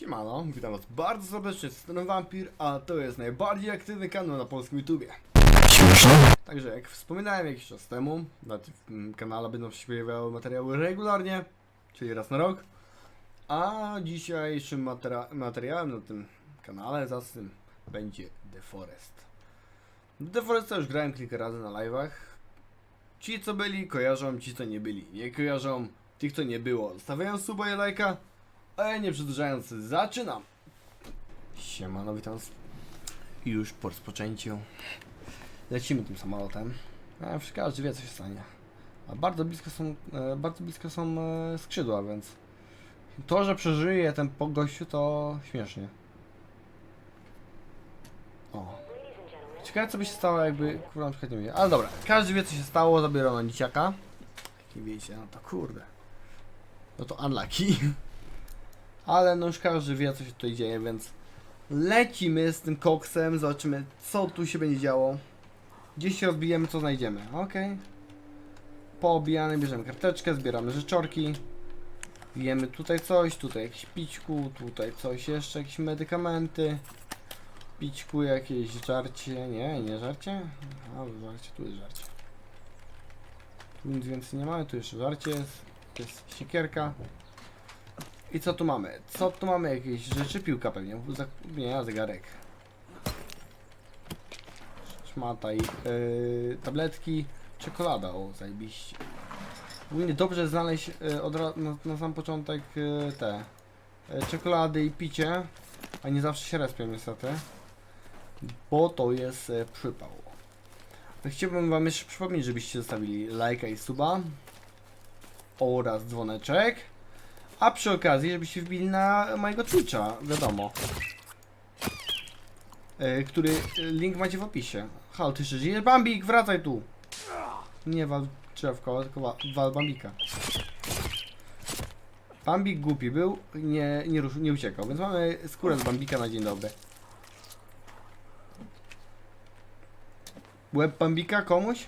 Siemano, witam was bardzo serdecznie, z strony Vampir, a to jest najbardziej aktywny kanał na polskim YouTubie. Także jak wspominałem jakiś czas temu, na tym kanale będą się pojawiały materiały regularnie, czyli raz na rok. A dzisiejszym matera- materiałem na tym kanale zacnym będzie The Forest. The Foresta już grałem kilka razy na live'ach. Ci co byli kojarzą, ci co nie byli nie kojarzą. Tych co nie było stawiają suba i lajka. A ja nie przedłużając, zaczynam! Siemano, witam. Już po rozpoczęciu. Lecimy tym samolotem. Już każdy wie co się stanie. A bardzo blisko są, e, bardzo blisko są e, skrzydła, więc to, że przeżyje ten po gościu to śmiesznie. O. Ciekawe co by się stało jakby, kurwa na przykład nie wie. Ale dobra, każdy wie co się stało, zabierano dzieciaka. Nie wiecie, no to kurde. No to unlucky. Ale no już każdy wie co się tutaj dzieje, więc lecimy z tym koksem, zobaczymy co tu się będzie działo. Gdzieś się odbijemy, co znajdziemy. Okej. Poobijany, bierzemy karteczkę, zbieramy rzeczorki. Wiemy tutaj coś, tutaj jakieś pićku, tutaj coś jeszcze, jakieś medykamenty. Pićku jakieś żarcie, nie, nie żarcie? A, żarcie, tu jest żarcie. Tu nic więcej nie mamy, tu jeszcze żarcie jest, jest siekierka. I co tu mamy? Co tu mamy? Jakieś rzeczy? Piłka pewnie. Nie, zegarek. Szmata i yy, tabletki. Czekolada, o zajebiście. Ogólnie dobrze znaleźć yy, od na, na sam początek yy, te yy, czekolady i picie, a nie zawsze się respią niestety. Bo to jest yy, przypał. Chciałbym wam jeszcze przypomnieć, żebyście zostawili lajka i suba oraz dzwoneczek. A przy okazji, żebyście wbili na mojego Twitcha, wiadomo. E, który e, link macie w opisie. Halo, ty żyjesz? Bambik, wracaj tu! Nie wal drzewko, tylko wa wal Bambika. Bambik głupi był, nie, nie, nie uciekał, więc mamy skórę z Bambika na dzień dobry. Łeb Bambika komuś?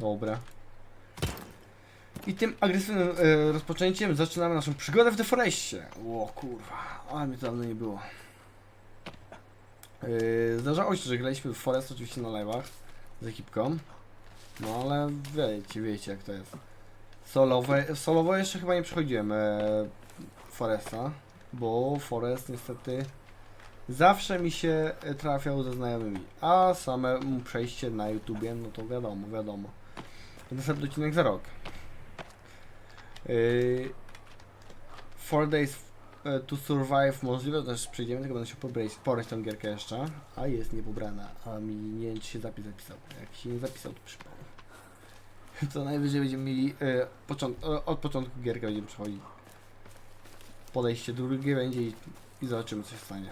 Dobra. I tym agresywnym e, rozpoczęciem zaczynamy naszą przygodę w The. O kurwa, ale mnie to dawno nie było. E, zdarzało się, że graliśmy w Forest oczywiście na live'ach z ekipką. No ale wiecie, wiecie jak to jest. Solowe, solowo jeszcze chyba nie przechodziłem e, Foresta, bo Forest niestety zawsze mi się e, trafiał ze znajomymi, a samemu przejście na YouTubie, no to wiadomo, wiadomo. Następny odcinek za rok. Yy, four days e, to survive możliwe, też przejdziemy, tylko będę się pobrać, porać tą gierkę jeszcze, a jest niepobrana, a mi nie się zapis zapisał, jak się nie zapisał to przypał. To najwyżej będziemy mieli e, począt, e, od początku gierkę będziemy przechodzić. Podejście drugie będzie i, i zobaczymy co się stanie.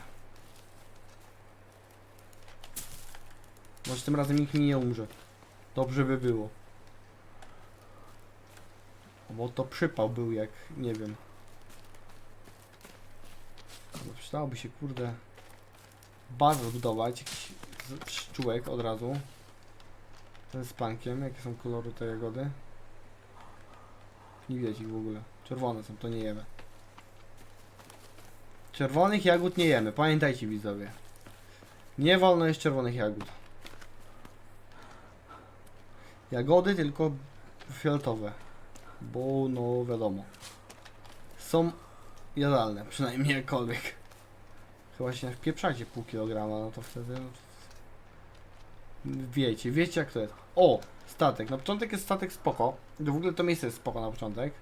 Może tym razem nikt mi nie umrze. Dobrze by było. Bo to przypał był jak, nie wiem. No, przydałoby się, kurde, bazę zbudować, jakiś pszczółek od razu. Ten z pankiem, jakie są kolory tej jagody? Nie widać ich w ogóle. Czerwone są, to nie jemy. Czerwonych jagód nie jemy, pamiętajcie widzowie. Nie wolno jeść czerwonych jagód. Jagody tylko fioletowe bo no wiadomo. Są jadalne, przynajmniej jakkolwiek. Chyba się wpieprzacie pół kilograma, no to wtedy no, wiecie, wiecie jak to jest. O, statek, na początek jest statek spoko. W ogóle to miejsce jest spoko na początek.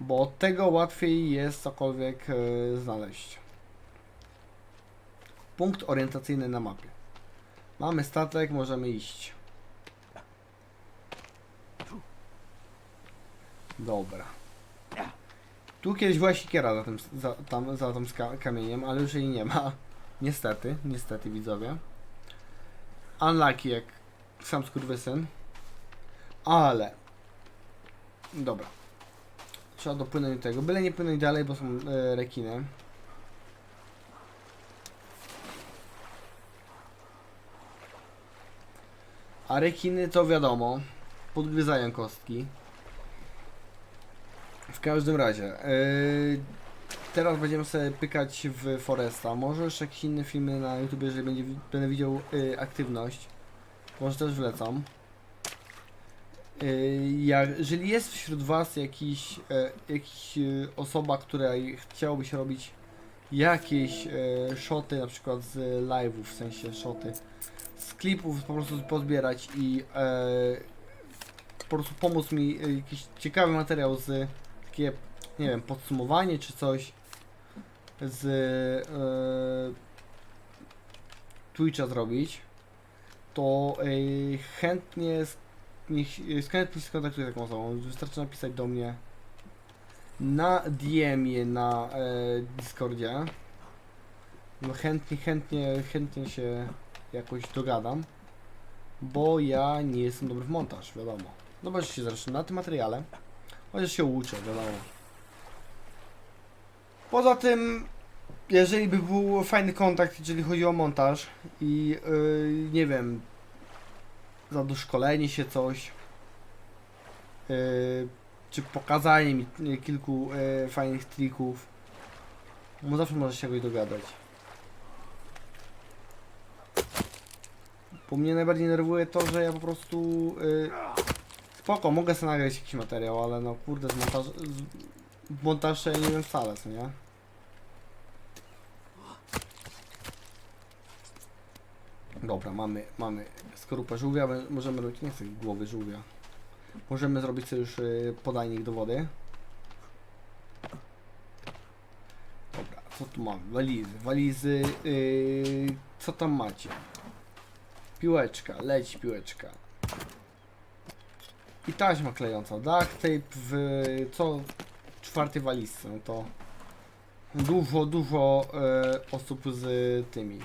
Bo od tego łatwiej jest cokolwiek e, znaleźć. Punkt orientacyjny na mapie. Mamy statek, możemy iść Dobra. Tu kiedyś była siekiera za tym, za, tam, za tym kamieniem, ale już jej nie ma. Niestety, niestety widzowie. Unlucky jak sam skurwysyn. Ale. Dobra. Trzeba dopłynąć do tego. Byle nie płynąć dalej, bo są e, rekiny. A rekiny to wiadomo. Podgryzają kostki. W każdym razie, yy, teraz będziemy sobie pykać w Foresta. Może jeszcze jakieś inne filmy na YouTube, jeżeli będzie, będę widział yy, aktywność. Może też wlecam. Yy, jak, jeżeli jest wśród Was jakiś, e, jakiś e, osoba, która chciałaby się robić jakieś e, shoty, na przykład z live'ów, w sensie shoty, z klipów po prostu pozbierać i e, po prostu pomóc mi e, jakiś ciekawy materiał z takie, nie wiem, podsumowanie czy coś z e, Twitcha zrobić, to e, chętnie niech, chętnie skontaktuję taką osobą. Wystarczy napisać do mnie na DM-ie na e, Discordzie. No chętnie, chętnie, chętnie się jakoś dogadam, bo ja nie jestem dobry w montaż, wiadomo. Zobaczcie zresztą na tym materiale, chociaż się uczę, wiadomo. Poza tym, jeżeli by był fajny kontakt, jeżeli chodzi o montaż i yy, nie wiem, za doszkolenie się coś, yy, czy pokazanie mi yy, kilku yy, fajnych trików, no zawsze może się jakoś dogadać. Bo mnie najbardziej nerwuje to, że ja po prostu yy, spoko, mogę sobie nagrać jakiś materiał, ale no kurde, z montaż, z, ja nie wiem wcale, co nie? Dobra, mamy, mamy skorupę żółwia, my- możemy robić, nie chcę głowy żółwia. Możemy zrobić sobie już y, podajnik do wody. Dobra, co tu mamy? Walizy, walizy, yy, co tam macie? Piłeczka, leć piłeczka. I taśma klejąca, duct tape w co czwartej walizce, no to dużo, dużo e, osób z tymi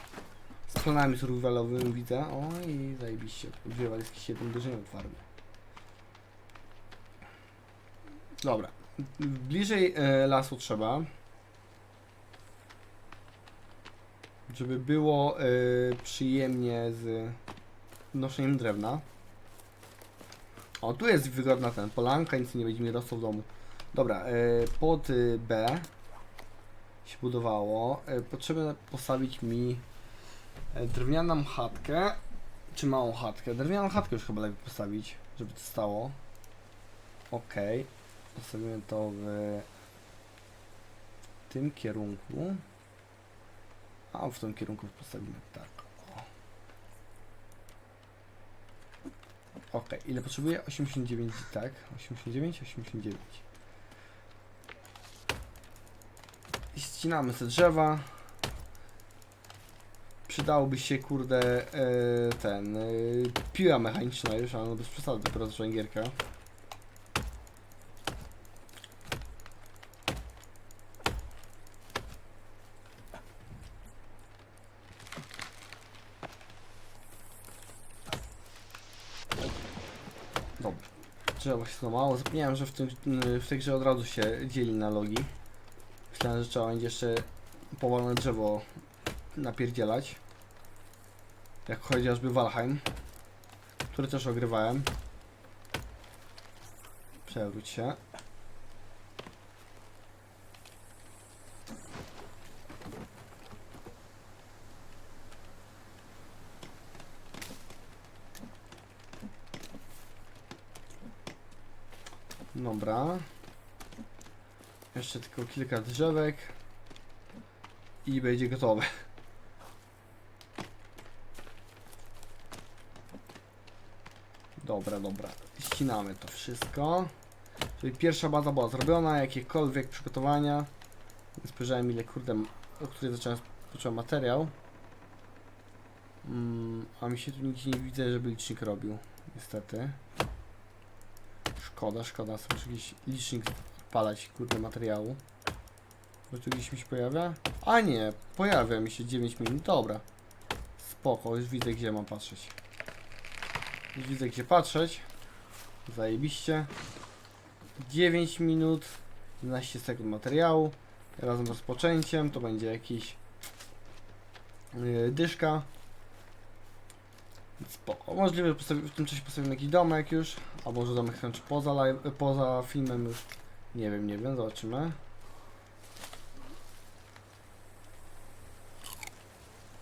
z planami survivalowymi widzę. O i zajebiście, dwie walizki się tym uderzeniem twarde. Dobra, bliżej e, lasu trzeba, żeby było e, przyjemnie z noszeniem drewna. O, tu jest wygodna ten polanka, nic nie będzie mi rosło w domu. Dobra, e, pod y, B się budowało. Potrzeba postawić mi e, drewnianą chatkę, czy małą chatkę. Drewnianą chatkę już chyba lepiej postawić, żeby to stało. Ok, postawimy to w tym kierunku. A w tym kierunku postawimy tak. Ok, ile potrzebuję? 89, tak? 89, 89. I ścinamy te drzewa. Przydałoby się, kurde, e, ten, e, piła mechaniczna już, ale no bez przesady, dopiero zacząłem gierkę. Dobra. Drzewo się złamało. Zapomniałem, że w, tym, w tej grze od razu się dzieli na logi. Myślałem, że trzeba będzie jeszcze powolne drzewo napierdzielać. Jak chociażby Valheim, który też ogrywałem. Przewróć się. Dobra. Jeszcze tylko kilka drzewek i będzie gotowe. Dobra, dobra. Ścinamy to wszystko. Czyli pierwsza baza była zrobiona, jakiekolwiek przygotowania. Spojrzałem ile kurde, o której zacząłem, zacząłem materiał. Mm, a mi się tu nigdzie nie widzę, żeby licznik robił. Niestety. Szkoda, szkoda. Muszę jakiś licznik odpalać, kurde, materiału. Bo tu gdzieś mi się pojawia? A nie, pojawia mi się 9 minut. Dobra. Spoko, już widzę gdzie mam patrzeć. Już widzę gdzie patrzeć. Zajebiście. 9 minut, 11 sekund materiału. Razem z rozpoczęciem to będzie jakiś yy, dyszka. Spoko. Możliwe, że w tym czasie postawimy jakiś domek już, albo że domek skończy poza, live, poza filmem już. Nie wiem, nie wiem, zobaczymy.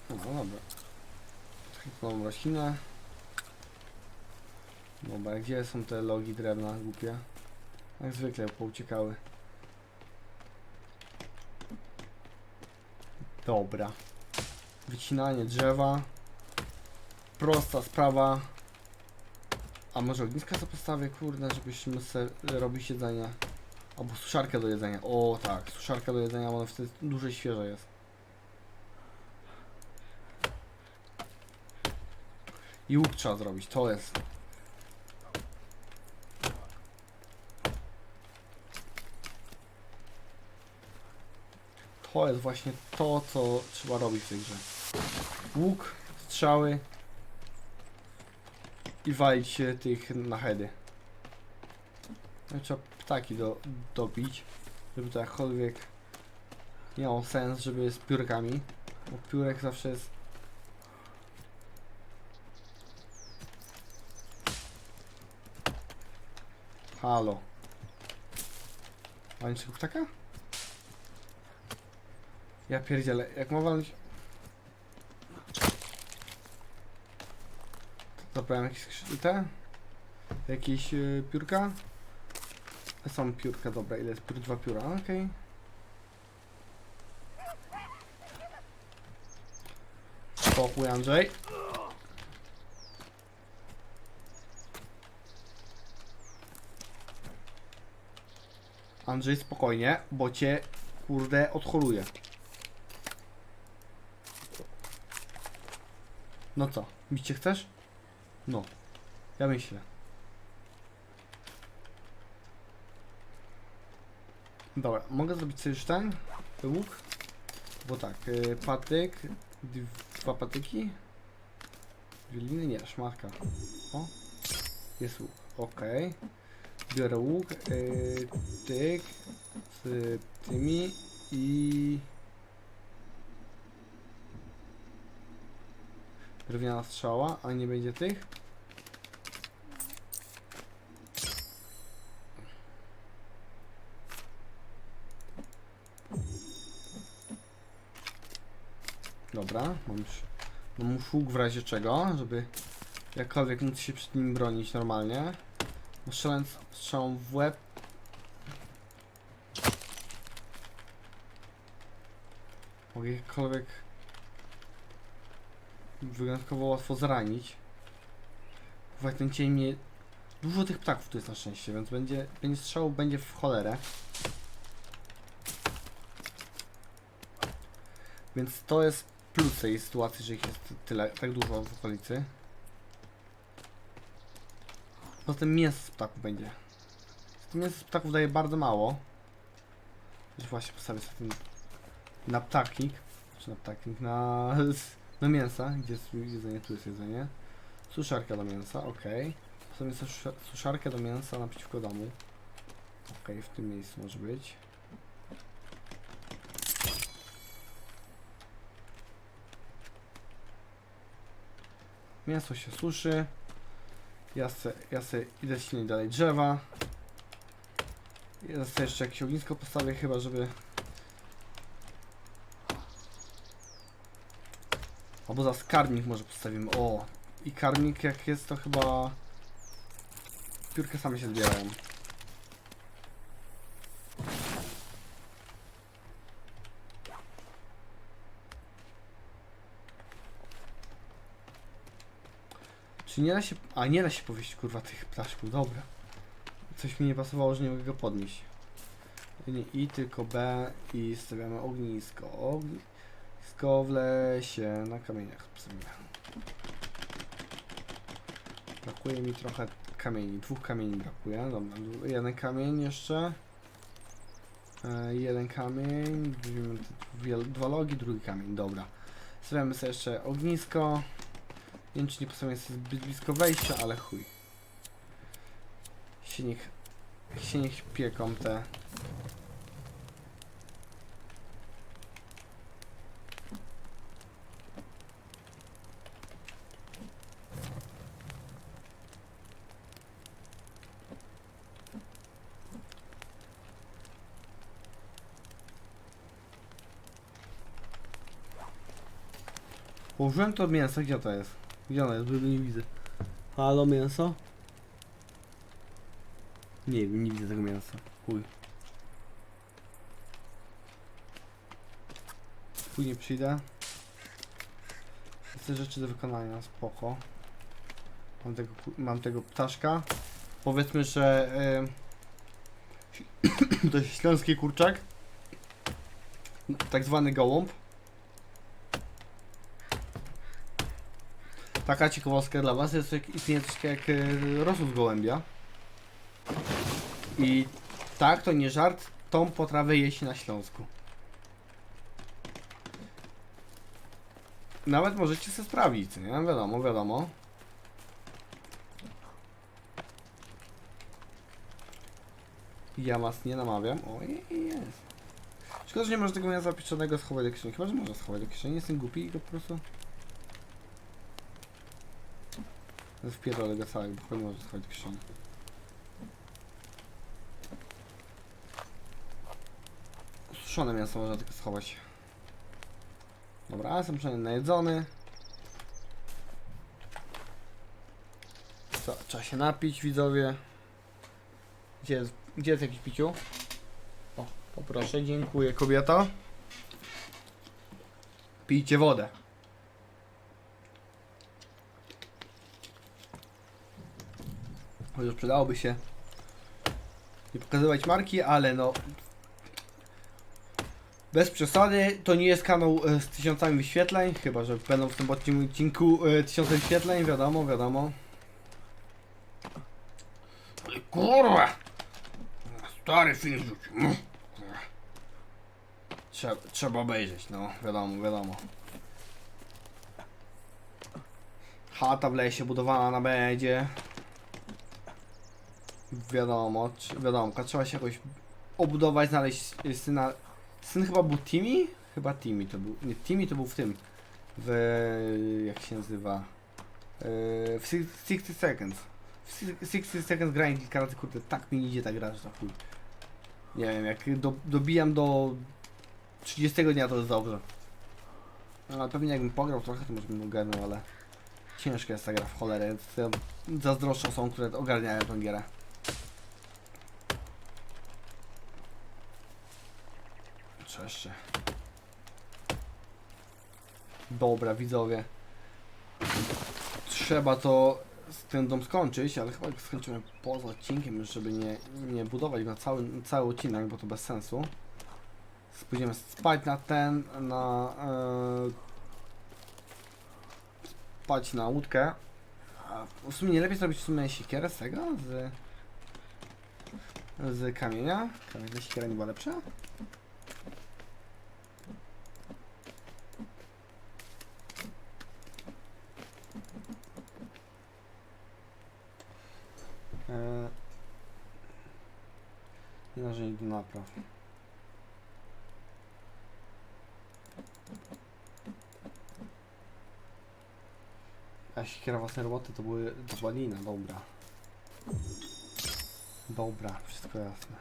No dobra. Kliknąłem roślinę. Dobra, gdzie są te logi drewna głupie? Jak zwykle pouciekały. Dobra. Wycinanie drzewa. Prosta sprawa. A może ogniska co postawię, kurde, żebyśmy se robić jedzenie. Albo suszarkę do jedzenia. O tak, suszarka do jedzenia, ona wtedy dłużej świeża jest. I łuk trzeba zrobić, to jest. To jest właśnie to, co trzeba robić w tej grze. Łuk, strzały i walić tych na heady. No trzeba ptaki do, dobić, żeby to jakkolwiek miało sens, żeby z piórkami. Bo piórek zawsze jest Halo. Walnąć tego ptaka? Ja pierdzielę, jak ma walnąć... Zabrałem jakieś skrzy- te? Jakieś yy, piórka? Są piórka, dobra, ile jest piór? Dwa pióra, okej. Spokój Andrzej. Andrzej, spokojnie, bo cię, kurde, odchoruje. No co, bicie chcesz? No, ja myślę. Dobra, mogę zrobić sobie ten łuk? Bo tak, y, patyk, dwa patyki, dwie liny, nie, szmatka. O, jest łuk, okej. Biorę łuk, y, tyk z tymi i drewniana strzała, a nie będzie tych. Dobra, mam już, mam już łuk w razie czego, żeby jakkolwiek móc się przed nim bronić normalnie. Bo Strzelając strzałą w łeb Mogę jakkolwiek wyjątkowo łatwo zranić. Uwag, ten cień mnie... Dużo tych ptaków tu jest na szczęście, więc będzie, będzie strzał będzie w cholerę. Więc to jest plus tej sytuacji, że ich jest tyle, tak dużo w okolicy. Poza tym mięso z ptaków będzie. Mięso z ptaków daje bardzo mało. Już właśnie postawię sobie ten na ptaknik. Czy na ptaknik, na, na mięsa. Gdzie jest jedzenie? Tu jest jedzenie. Suszarka do mięsa, ok. Susza- suszarkę do mięsa naprzeciwko domu. Ok, w tym miejscu może być. Mięso się suszy. Ja se, ja se idę ścinać dalej drzewa. Ja jeszcze jakieś ognisko postawię chyba, żeby... Albo za karmnik może postawimy. O! I karmnik jak jest to chyba... Piórka same się zbierają. Czy nie da się... A, nie da się powieść kurwa tych ptaszków, dobra. Coś mi nie pasowało, że nie mogę go podnieść. Nie I, tylko B i stawiamy ognisko. Ognisko w lesie, na kamieniach. Brakuje mi trochę kamieni, dwóch kamieni brakuje. Dobra, jeden kamień jeszcze. E, jeden kamień, dwie, dwa logi, drugi kamień, dobra. Stawiamy sobie jeszcze ognisko. Nie wiem czy nie postawię sobie zbyt blisko wejścia, ale chuj. Się niech, się niech pieką te Położyłem to mięso, gdzie to jest? Gdzie ono jest? Bo nie widzę. Halo, mięso? Nie wiem, nie widzę tego mięsa. Chuj. Później przyjdę. Te rzeczy do wykonania, spoko. Mam tego, mam tego ptaszka. Powiedzmy, że yy, to jest śląski kurczak. Tak zwany gołąb. Taka ciekawostka dla was jest istnieje coś jak e, rosół z gołębia. I tak, to nie żart, tą potrawę jeść na Śląsku. Nawet możecie sobie sprawdzić, nie? Wiadomo, wiadomo. Ja was nie namawiam. O, je- jest. Szkoda, że nie można tego mięsa pieczonego schować do kieszeni. Chyba, że można schować do kieszeni. Jestem głupi i go po prostu... Wpierdolę go całego, bo nie schować do kieszeni. Suszone mięso można tylko schować. Dobra, jestem przynajmniej najedzony. Co, trzeba się napić, widzowie. Gdzie jest, gdzie jest jakiś piciu? O, poproszę, dziękuję kobieto. Pijcie wodę. Chociaż przydałoby się nie pokazywać marki, ale no bez przesady, to nie jest kanał e, z tysiącami wyświetleń, chyba że będą w tym odcinku e, tysiące wyświetleń, wiadomo, wiadomo. Kurwa! Stary film rzucił. Trzeba, trzeba obejrzeć, no, wiadomo, wiadomo. Chata w lesie budowana będzie. Wiadomo, wiadomo, trzeba się jakoś obudować, znaleźć y, syna. Syn chyba był Timmy? Chyba Timmy to był. Nie, Timmy to był w tym. W. jak się nazywa? Yy, w Six- 60 Seconds. W Six- 60 Seconds grałem kilka razy, kurde, tak mi idzie ta gra, że chuj. Nie wiem, jak do, dobijam do 30 dnia to jest dobrze. No, pewnie jakbym pograł trochę, to może bym ogarnął, ale ciężka jest ta gra w cholerę. To Zazdroszczą są, które ogarniają tę gierę. Co jeszcze? Dobra, widzowie. Trzeba to z ten dom skończyć, ale chyba skończymy poza odcinkiem, żeby nie, nie budować go cały, cały odcinek, bo to bez sensu. Pójdziemy spać na ten, na... E, spać na łódkę. W sumie nie lepiej zrobić w sumie siekierę z tego? Z, z kamienia? Kamienna siekiera nie była lepsza? Eee, nie narzędzi do napraw. A siekiera własnej roboty to były to była lina, dobra. Dobra, wszystko jasne.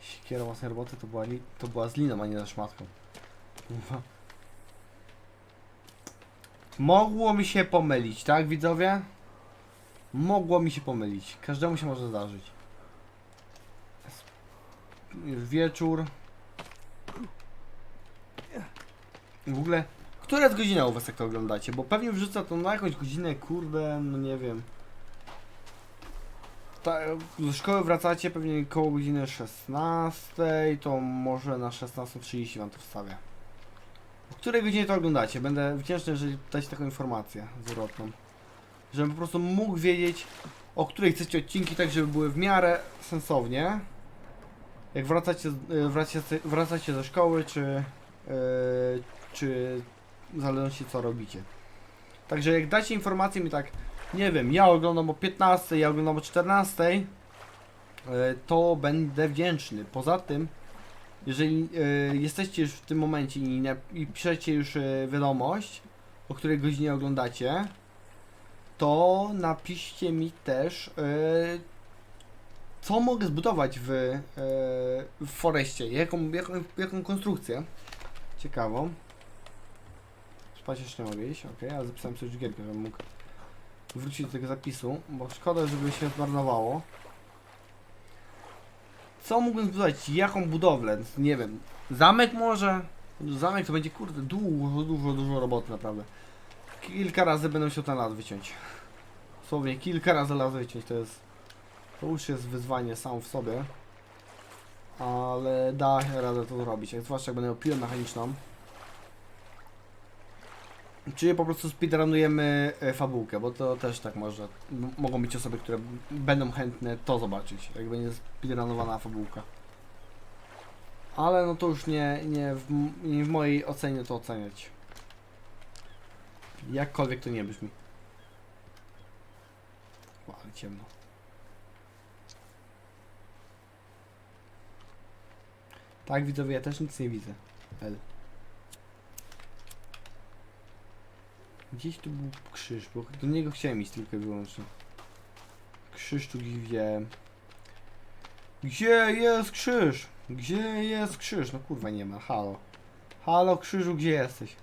Siekiera własnej roboty to była, li, to była z liną, a nie ze szmatką. Mogło mi się pomylić, tak widzowie? Mogło mi się pomylić. Każdemu się może zdarzyć. Wieczór. W ogóle, która jest godzina u was jak to oglądacie? Bo pewnie wrzuca to na jakąś godzinę, kurde, no nie wiem. Ta, do szkoły wracacie pewnie koło godziny 16, to może na 16.30 wam to wstawię. O której godzinie to oglądacie? Będę wdzięczny, jeżeli dacie taką informację zwrotną. Żebym po prostu mógł wiedzieć, o której chcecie odcinki, tak żeby były w miarę sensownie. Jak wracacie, y, wracacie, wracacie ze szkoły, czy, yy, czy w zależności co robicie. Także jak dacie informację mi tak, nie wiem, ja oglądam o 15, ja oglądam o 14, yy, to będę wdzięczny. Poza tym, jeżeli yy, jesteście już w tym momencie i, i piszecie już yy, wiadomość, o której godzinie oglądacie, to napiszcie mi też, yy, co mogę zbudować w, yy, w Foreście, jaką, jaką, jaką konstrukcję ciekawą. Spać jeszcze nie mogę iść, okej, ale zapisałem coś gierkę, żebym mógł wrócić do tego zapisu, bo szkoda, żeby się zmarnowało. Co mógłbym zbudować? Jaką budowlę? Nie wiem. Zamek może? Zamek to będzie kurde dużo, dużo, dużo roboty naprawdę. Kilka razy będę musiał ten las wyciąć. Dosłownie kilka razy las wyciąć, to jest... To już jest wyzwanie sam w sobie. Ale da radę to zrobić, jak zwłaszcza jak będę miał piłę mechaniczną. Czyli po prostu speedrunujemy e, fabułkę, bo to też tak może. Mogą być osoby, które będą chętne to zobaczyć, jak będzie speedrunowana fabułka. Ale no to już nie, nie, w, nie w mojej ocenie to oceniać. Jakkolwiek to nie brzmi. O, ale ciemno. Tak widzowie, ja też nic nie widzę. L. Gdzieś tu był krzyż, bo do niego chciałem iść tylko i wyłącznie. Krzyż tu gdzieś. Gdzie jest krzyż? Gdzie jest krzyż? No kurwa nie ma, halo. Halo krzyżu, gdzie jesteś?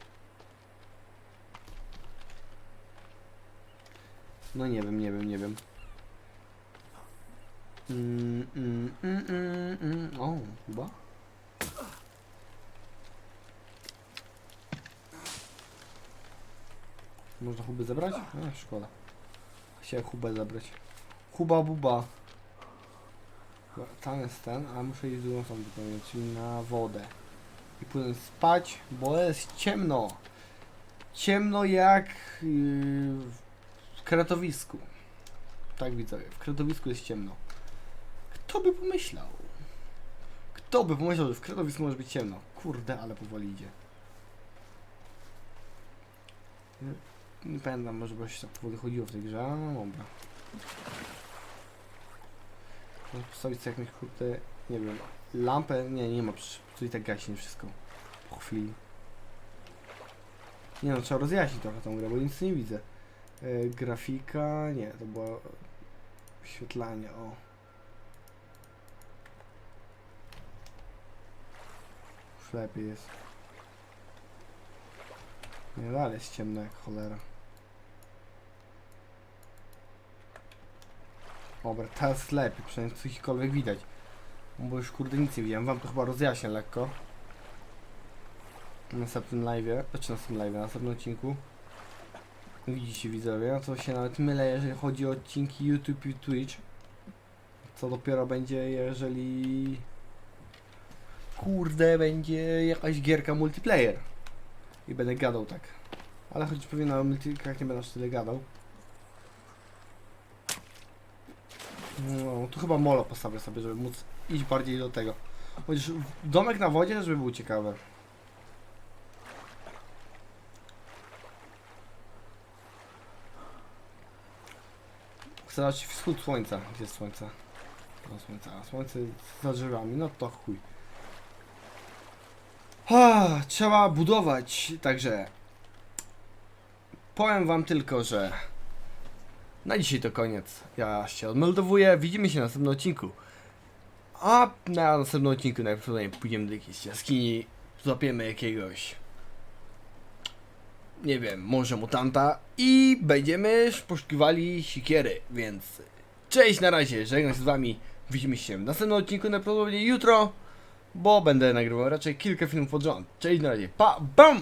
No nie wiem, nie wiem, nie wiem. Mm, mm, mm, mm, mm. O, chyba. Można Hubę zabrać? Szkoda. Chciałem Hubę zabrać. Huba buba. Tam jest ten, a muszę iść w drugą stronę zupełnie, czyli na wodę. I pójdę spać, bo jest ciemno. Ciemno jak yy, w kretowisku. Tak widzowie, w kretowisku jest ciemno. Kto by pomyślał? Kto by pomyślał, że w kretowisku może być ciemno? Kurde, ale powoli idzie. Nie pamiętam, może się tak powoli chodziło w tej grze, ale no dobra. Może postawić sobie jakąś kurde, nie wiem, lampę, nie, nie ma, przecież tu i tak gaśnie wszystko. Po chwili. Nie no, trzeba rozjaśnić trochę tą grę, bo nic nie widzę. E, grafika, nie, to było wyświetlanie, o. Już lepiej jest. Nie, dalej jest ciemno jak cholera. Dobra, teraz lepiej, przynajmniej cośkolwiek widać. Bo już kurde nic nie widziałem, wam to chyba rozjaśnię lekko. Na następnym live'ie, znaczy na następnym live'ie, na następnym odcinku. Widzicie widzowie, no to się nawet mylę, jeżeli chodzi o odcinki YouTube i Twitch. Co dopiero będzie, jeżeli... Kurde, będzie jakaś gierka multiplayer. I będę gadał tak. Ale choć pewnie na multikach nie będę aż tyle gadał. No, tu chyba molo postawię sobie, żeby móc iść bardziej do tego. Chociaż domek na wodzie też by był ciekawy. Chcę dać wschód słońca. Gdzie jest słońce? No słońce, a słońce za drzewami, no to chuj. Ah, trzeba budować, także powiem wam tylko, że na dzisiaj to koniec. Ja się odmeldowuję, widzimy się na następnym odcinku. A na następnym odcinku najprawdopodobniej pójdziemy do jakiejś jaskini, złapiemy jakiegoś nie wiem, może mutanta i będziemy poszukiwali sikiery, więc cześć na razie, żegnam się z wami, widzimy się w następnym odcinku najprawdopodobniej jutro, bo będę nagrywał raczej kilka filmów pod rząd. Cześć na razie, pa, bam!